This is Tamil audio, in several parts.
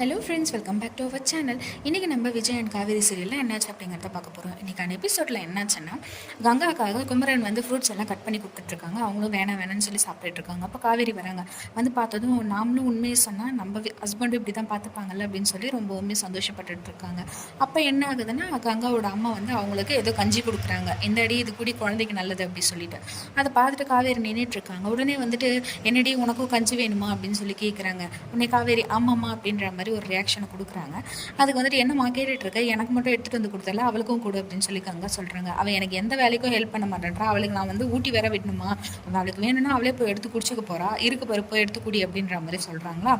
Hello friends welcome back to our channel இன்றைக்கி நம்ம விஜய் அண்ட் காவேரி சீரியலில் என்னாச்சு அப்படிங்கிறத பார்க்க போகிறோம் இன்றைக்கான எபிசோடில் என்னாச்சுன்னா கங்காக்காக குமரன் வந்து ஃப்ரூட்ஸ் எல்லாம் கட் பண்ணி கொடுத்துட்ருக்காங்க. அவங்களும் வேணாம் வேணாம்னு சொல்லி சாப்பிட்டுட்டு இருக்காங்க. அப்போ காவேரி வராங்க. வந்து பார்த்ததும் நாமளும் உண்மையை சொன்னால் நம்ம ஹஸ்பண்டும் இப்படி தான் பார்த்துப்பாங்கல்ல அப்படின்னு சொல்லி ரொம்பவுமே சந்தோஷப்பட்டுட்டு இருக்காங்க. அப்போ என்ன ஆகுதுன்னா கங்காவோட அம்மா வந்து அவங்களுக்கு ஏதோ கஞ்சி கொடுக்குறாங்க. இந்த அடி இது கூடி குழந்தைக்கு நல்லது அப்படி சொல்லிட்டு. அதை பார்த்துட்டு காவேரி நின்றுட்டுருக்காங்க உடனே வந்துட்டு என்னடி உனக்கும் கஞ்சி வேணுமா அப்படின்னு சொல்லி கேட்குறாங்க உடனே காவேரி ஆமாம்மா அப்படின்ற மாதிரி ஒரு ரியாக்ஷனை கொடுக்குறாங்க. அதுக்கு வந்துட்டு என்னம்மா கேட்டுட்டு இருக்க? எனக்கு மட்டும் எடுத்துகிட்டு வந்து கொடுத்தல அவளுக்கும் கொடு அப்படின்னு சொல்லி கங்கா சொல்கிறாங்க அவள் எனக்கு எந்த வேலைக்கும் ஹெல்ப் பண்ண மாட்டேன்றா. அவளுக்கு நான் வந்து ஊட்டி வேற விடணுமா? அவளுக்கு வேணும்னா அவளே போய் எடுத்து குடிச்சுக்க போறா. இருக்கு பாரு போய் எடுத்து குடி அப்படின்ற மாதிரி சொல்கிறாங்களா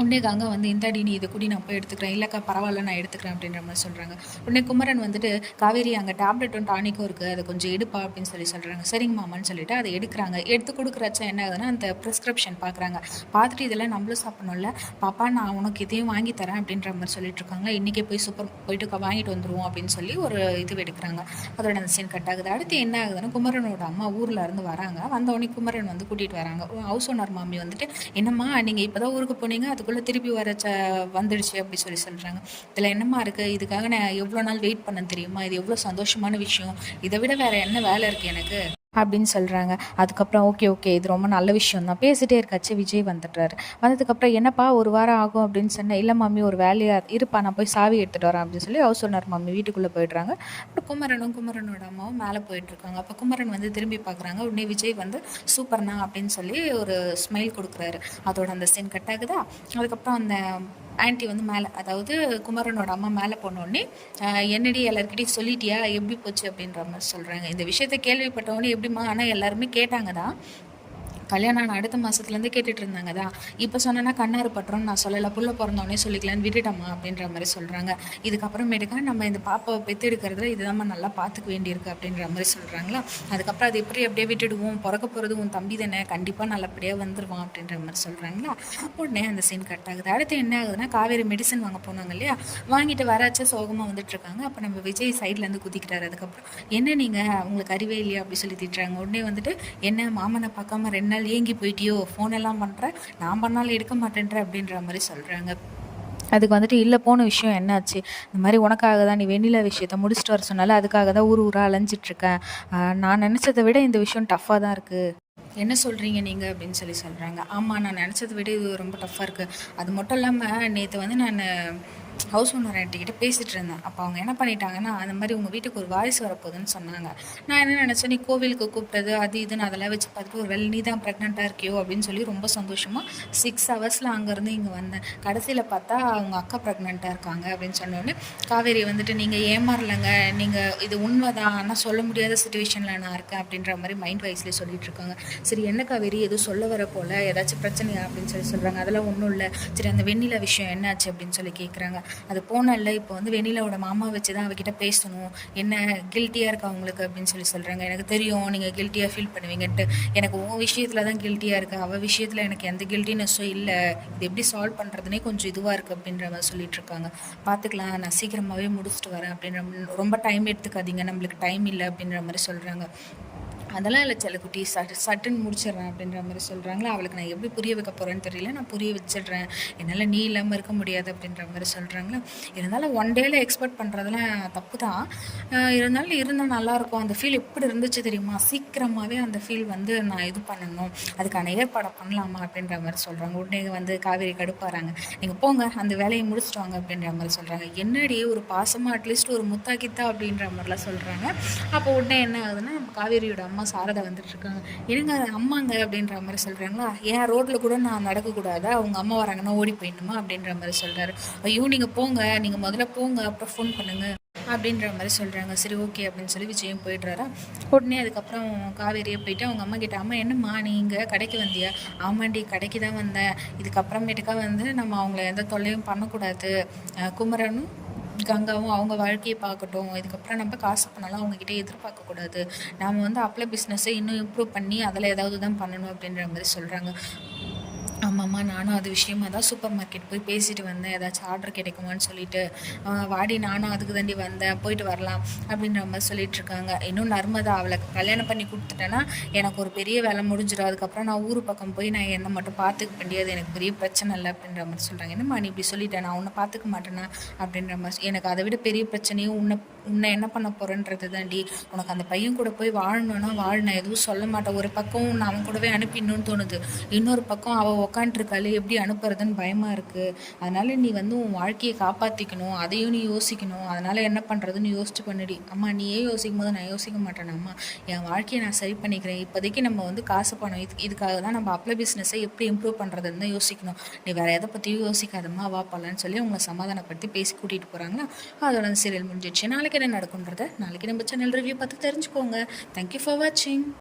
உடனே கங்கா வந்து இந்தாடி நீ இதை குடி நான் போய் எடுத்துக்கிறேன். இல்லைக்கா பரவாயில்ல நான் எடுத்துக்கிறேன் அப்படின்ற மாதிரி சொல்கிறாங்க உடனே குமரன் வந்துட்டு காவேரி அங்கே டேப்லெட்டும் டானிக்கும் இருக்குது அதை கொஞ்சம் எடுப்பா அப்படின்னு சொல்லி சொல்கிறாங்க சரிங்க மாமான்னு சொல்லிட்டு அதை எடுக்கிறாங்க. எடுத்து கொடுக்குறச்ச என்ன ஆகுதுன்னா அந்த ப்ரிஸ்கிரிப்ஷன் பார்க்குறாங்க பார்த்துட்டு இதெல்லாம் நம்மளும் சாப்பிடணும்ல. பாப்பா நான் உனக்கு இதையும் வாங்கி தரேன் அப்படின்ற மாதிரி சொல்லிட்டு இருக்காங்க. இன்றைக்கே போய் சூப்பர் போயிட்டு வாங்கிட்டு வந்துடுவோம் அப்படின்னு சொல்லி ஒரு இது எடுக்கிறாங்க. அதோட அந்த சீன் கட் ஆகுது. அடுத்து என்ன ஆகுதுன்னா குமரனோட அம்மா ஊரில் இருந்து வராங்க. வந்தவொடனே குமரன் வந்து கூட்டிகிட்டு வராங்க. ஹவுஸ் ஓனர் மாமி வந்துட்டு என்னம்மா நீங்கள் இப்போ தான் ஊருக்கு போனீங்க? அதுக்குள்ளே திருப்பி வர ச வந்துடுச்சு அப்படி சொல்லி சொல்கிறாங்க இதில் என்னம்மா இருக்குது இதுக்காக நான் எவ்வளோ நாள் வெயிட் பண்ண தெரியுமா? இது எவ்வளோ சந்தோஷமான விஷயம். இதை விட வேறு என்ன வேலை இருக்குது எனக்கு? அப்படின்னு சொல்கிறாங்க அதுக்கப்புறம் ஓகே ஓகே இது ரொம்ப நல்ல விஷயம் தான். பேசிட்டே இருக்காச்சு. விஜய் வந்துடுறாரு. வந்ததுக்கப்புறம் என்னப்பா ஒரு வாரம் ஆகும்? அப்படின்னு சொன்னேன். இல்லை மம்மி ஒரு வேலையாக இருப்பா நான் போய் சாவி எடுத்துகிட்டு வரேன் அப்படின்னு சொல்லி ஹவுஸ் ஓனர் மம்மி வீட்டுக்குள்ளே போயிடுறாங்க. அப்புறம் குமரனும் குமரனோட அம்மாவும் மேலே போயிட்டுருக்காங்க. அப்போ குமரன் வந்து திரும்பி பார்க்குறாங்க. உடனே விஜய் வந்து சூப்பர்னா அப்படின்னு சொல்லி ஒரு ஸ்மைல் கொடுக்குறாரு. அதோட அந்த சீன் கட் ஆகுதா? அதுக்கப்புறம் அந்த ஆன்ட்டி வந்து மேலே அதாவது குமரனோட அம்மா மேலே போனோடனே என்னடி எல்லாருக்கிட்டையும் சொல்லிட்டியா? எப்படி போச்சு? அப்படின்ற மாதிரி சொல்கிறாங்க இந்த விஷயத்த கேள்விப்பட்டவொடனே எப்படிம்மா? ஆனால் எல்லாருமே கேட்டாங்க தான். கல்யாணம் ஆன அடுத்த மாதத்துலேருந்து கேட்டுட்டு இருந்தாங்க தான் இப்போ சொன்னேன்னா கண்ணாறு பட்டுறோம் நான் சொல்லலை புள்ள பிறந்தோடனே சொல்லிக்கலான்னு விட்டுட்டம்மா அப்படின்ற மாதிரி சொல்கிறாங்க இதுக்கப்புறமேட்டுக்கா நம்ம இந்த பாப்பாவை பெற்றெடுக்கிறதுல இதுதான் நல்லா பார்த்துக்க வேண்டியிருக்கு அப்படின்ற மாதிரி சொல்கிறாங்களா அதுக்கப்புறம் அது எப்படி அப்படியே விட்டுடுவோம் பிறக்க போகிறது உன் தம்பி தானே கண்டிப்பாக நல்லபடியாக வந்துடுவான் அப்படின்ற மாதிரி சொல்கிறாங்களா உடனே அந்த சீன் கட் ஆகுது. அடுத்து என்ன ஆகுதுன்னா காவேரி மெடிசன் வாங்க போனாங்க இல்லையா? வாங்கிட்டு வராச்சும் சோகமாக வந்துட்டுருக்காங்க அப்போ நம்ம விஜய் சைட்லேருந்து குதிக்கிறாரு. அதுக்கப்புறம் என்ன நீங்கள் உங்களுக்கு அறிவே இல்லையா? அப்படி சொல்லி திட்டுறாங்க. உடனே வந்துட்டு என்ன? மாமனை பார்க்காம ரெண்டு நாள் ஏங்கி போயிட்டியோ ஃபோன் எல்லாம் பண்ணுற நான் பண்ணாலும் எடுக்க மாட்டேன்ற அப்படின்ற மாதிரி சொல்கிறாங்க அதுக்கு வந்துட்டு இல்லை போன விஷயம் என்னாச்சு? இந்த மாதிரி உனக்காக தான் நீ வெண்ணிலா விஷயத்த முடிச்சுட்டு வர சொன்னால அதுக்காக தான் ஊர் ஊராக அலைஞ்சிட்ருக்கேன் நான் நினச்சதை விட இந்த விஷயம் டஃப்பாக தான் இருக்குது என்ன சொல்கிறீங்க நீங்கள் அப்படின்னு சொல்லி சொல்கிறாங்க ஆமாம் நான் நினச்சதை விட இது ரொம்ப டஃப்பாக இருக்குது அது மட்டும் இல்லாமல் நேற்று வந்து நான் ஹவுஸ் ஓனர் ஆண்டிக்கிட்ட பேசிகிட்டு இருந்தேன். அப்போ அவங்க என்ன பண்ணிட்டாங்கன்னா அந்த மாதிரி உங்கள் வீட்டுக்கு ஒரு வாரிசு வரப்போகுதுன்னு சொன்னாங்க. நான் என்ன நினச்சேன் நீ கோவிலுக்கு கூப்பிட்டது அது இதுன்னு அதெல்லாம் வச்சு பார்த்துட்டு ஒரு வேலை நீ தான் ப்ரெக்னெண்ட்டாக இருக்கியோ அப்படின்னு சொல்லி ரொம்ப சந்தோஷமாக சிக்ஸ் ஹவர்ஸில் அங்கேருந்து இங்கே வந்தேன். கடைசியில் பார்த்தா அவங்க அக்கா ப்ரெக்னெண்ட்டாக இருக்காங்க அப்படின்னு சொன்னோடனே காவேரி வந்துட்டு நீங்கள் ஏமாறலைங்க. நீங்கள் இது உண்மைதான். ஆனால் சொல்ல முடியாத சுச்சுவேஷனில் நான் இருக்கேன். அப்படின்ற மாதிரி மைண்ட் வைஸ்லேயே சொல்லிட்டு இருக்காங்க. சரி என்ன காவேரி? எதுவும் சொல்ல வர போல்? ஏதாச்சும் பிரச்சனையா? அப்படின்னு சொல்லி சொல்கிறாங்க அதெல்லாம் ஒன்றும் இல்லை. சரி அந்த வெண்ணிலா விஷயம் என்னாச்சு? அப்படின்னு சொல்லி கேட்குறாங்க அது போனல இப்போ வந்து வெண்ணிலாவோட மாமா வச்சு தான் அவகிட்ட பேசணும். என்ன கில்ட்டியாக இருக்கா அவங்களுக்கு அப்படின்னு சொல்லி சொல்கிறாங்க எனக்கு தெரியும் நீங்கள் கில்ட்டியாக ஃபீல் பண்ணுவீங்கன்ட்டு. எனக்கு உன் விஷயத்தில் தான் கில்ட்டியாக இருக்கா? அவள் விஷயத்தில் எனக்கு எந்த கில்ட்டினஸும் இல்லை. இது எப்படி சால்வ் பண்ணுறதுனே கொஞ்சம் இதுவாக இருக்குது அப்படின்ற மாதிரி சொல்லிட்டு இருக்காங்க. பார்த்துக்கலாம் நான் சீக்கிரமாகவே முடிச்சுட்டு வரேன் அப்படின்ற ரொம்ப டைம் எடுத்துக்காதீங்க. நம்மளுக்கு டைம் இல்லை அப்படின்ற மாதிரி சொல்கிறாங்க அதெல்லாம் இல்லை செல்லக்குட்டி. சட் சட்டுன்னு முடிச்சிடுறேன் அப்படின்ற மாதிரி சொல்கிறாங்களா அவளுக்கு நான் எப்படி புரிய வைக்க போகிறேன்னு தெரியல. நான் புரிய வச்சிடுறேன். என்னால் நீ இல்லாமல் இருக்க முடியாது அப்படின்ற மாதிரி சொல்கிறாங்களா இருந்தாலும் ஒன் டேல எக்ஸ்பெக்ட் பண்ணுறதுலாம் தப்பு தான் இருந்தாலும் இருந்தால் நல்லாயிருக்கும் அந்த ஃபீல் எப்படி இருந்துச்சு தெரியுமா? சீக்கிரமாகவே அந்த ஃபீல் வந்து நான் இது பண்ணணும். அதுக்கான ஏற்பாடை பண்ணலாமா அப்படின்ற மாதிரி சொல்கிறாங்க உடனே வந்து காவேரி கடுப்பாகிறாங்க நீங்கள் போங்க அந்த வேலையை முடிச்சுட்டு வாங்க அப்படின்ற மாதிரி சொல்கிறாங்க என்னடி ஒரு பாசமாக அட்லீஸ்ட் ஒரு முத்தா கித்தா அப்படின்ற மாதிரிலாம் சொல்கிறாங்க அப்போ உடனே என்ன ஆகுதுன்னா காவேரியோட அம்மா அம்மா சாரதா வந்துட்டு இருக்காங்க என்னங்க அம்மாங்க அப்படின்ற மாதிரி சொல்கிறாங்களா ஏன் ரோட்டில் கூட நான் நடக்கக்கூடாதா? அவங்க அம்மா வராங்கன்னா ஓடி போயிடணுமா? அப்படின்ற மாதிரி சொல்கிறாரு ஐயோ நீங்கள் போங்க நீங்கள் முதல்ல போங்க அப்புறம் ஃபோன் பண்ணுங்க அப்படின்ற மாதிரி சொல்கிறாங்க சரி ஓகே அப்படின்னு சொல்லி விஜயம் போயிடுறாரா. உடனே அதுக்கப்புறம் காவேரியை போயிட்டு அவங்க அம்மா கிட்ட அம்மா என்னம்மா நீங்கள் கடைக்கு வந்தியா? ஆமாண்டி கடைக்கு தான் வந்தேன். இதுக்கப்புறமேட்டுக்கா வந்து நம்ம அவங்கள எந்த தொல்லையும் பண்ணக்கூடாது. குமரனும் கங்காவும் அவங்க வாழ்க்கையை பார்க்கட்டும் இதுக்கப்புறம் நம்ம காசு பண்ணாலும் அவங்கக்கிட்ட எதிர்பார்க்கக்கூடாது நாம் வந்து அப்ளை பிஸ்னஸை இன்னும் இம்ப்ரூவ் பண்ணி அதில் ஏதாவது தான் பண்ணணும் அப்படின்ற மாதிரி சொல்கிறாங்க ஆமாம்மா நானும் அது விஷயமா தான் சூப்பர் மார்க்கெட் போய் பேசிட்டு வந்தேன். ஏதாச்சும் ஆர்டர் கிடைக்குமான்னு சொல்லிட்டு வாடி நானும் அதுக்கு தாண்டி வந்தேன். போயிட்டு வரலாம் அப்படின்ற மாதிரி சொல்லிட்டு இருக்காங்க. இன்னும் நர்மதா அவளை கல்யாணம் பண்ணி கொடுத்துட்டேன்னா எனக்கு ஒரு பெரிய வேலை முடிஞ்சிடும். அதுக்கப்புறம் நான் ஊர் பக்கம் போய் நான் என்னை மட்டும் பார்த்துக்க வேண்டியது எனக்கு பெரிய பிரச்சனை இல்லை அப்படின்ற மாதிரி சொல்கிறாங்க என்னம்மா நீ இப்படி சொல்லிட்டேன் நான் உன்னை பார்த்துக்க மாட்டேனா அப்படின்ற மாதிரி. எனக்கு அதை விட பெரிய பிரச்சனையும் உன்னை உன்னை என்ன பண்ண போகிறேன்றது தாண்டி உனக்கு அந்த பையன் கூட போய் வாழணும்னா வாழ எதுவும் சொல்ல மாட்டேன். ஒரு பக்கம் நான் அவன் கூடவே அனுப்பிடணும்னு தோணுது. இன்னொரு பக்கம் அவள் உக்காண்ட்ருக்காளே எப்படி அனுப்புறதுன்னு பயமாக இருக்குது அதனால் நீ வந்து உன் வாழ்க்கையை காப்பாற்றிக்கணும் அதையும் நீ யோசிக்கணும். அதனால் என்ன பண்ணுறதுன்னு யோசிச்சு பண்ணுடி. அம்மா நீயே யோசிக்கும் போது நான் யோசிக்க மாட்டேன் அம்மா? என் வாழ்க்கையை நான் சரி பண்ணிக்கிறேன். இப்போதைக்கு நம்ம வந்து காசு பணம் இது இதுக்காக தான் நம்ம அப்ளை பிஸ்னஸை எப்படி இம்ப்ரூவ் பண்ணுறதுன்னு தான் யோசிக்கணும். நீ வேறு எதை பற்றியும் யோசிக்காதம்மா. வா போகலான்னு சொல்லி உங்களை சமாதானப்படுத்தி பேசி கூட்டிகிட்டு போகிறாங்களா அதோட சீரியல் முடிஞ்சிடுச்சு. நாளைக்கு என்ன நடக்குன்றத நாளைக்கு நம்ம சேனல் ரிவ்யூ பார்த்து தெரிஞ்சுக்கோங்க. தேங்க்யூ ஃபார் வாட்சிங்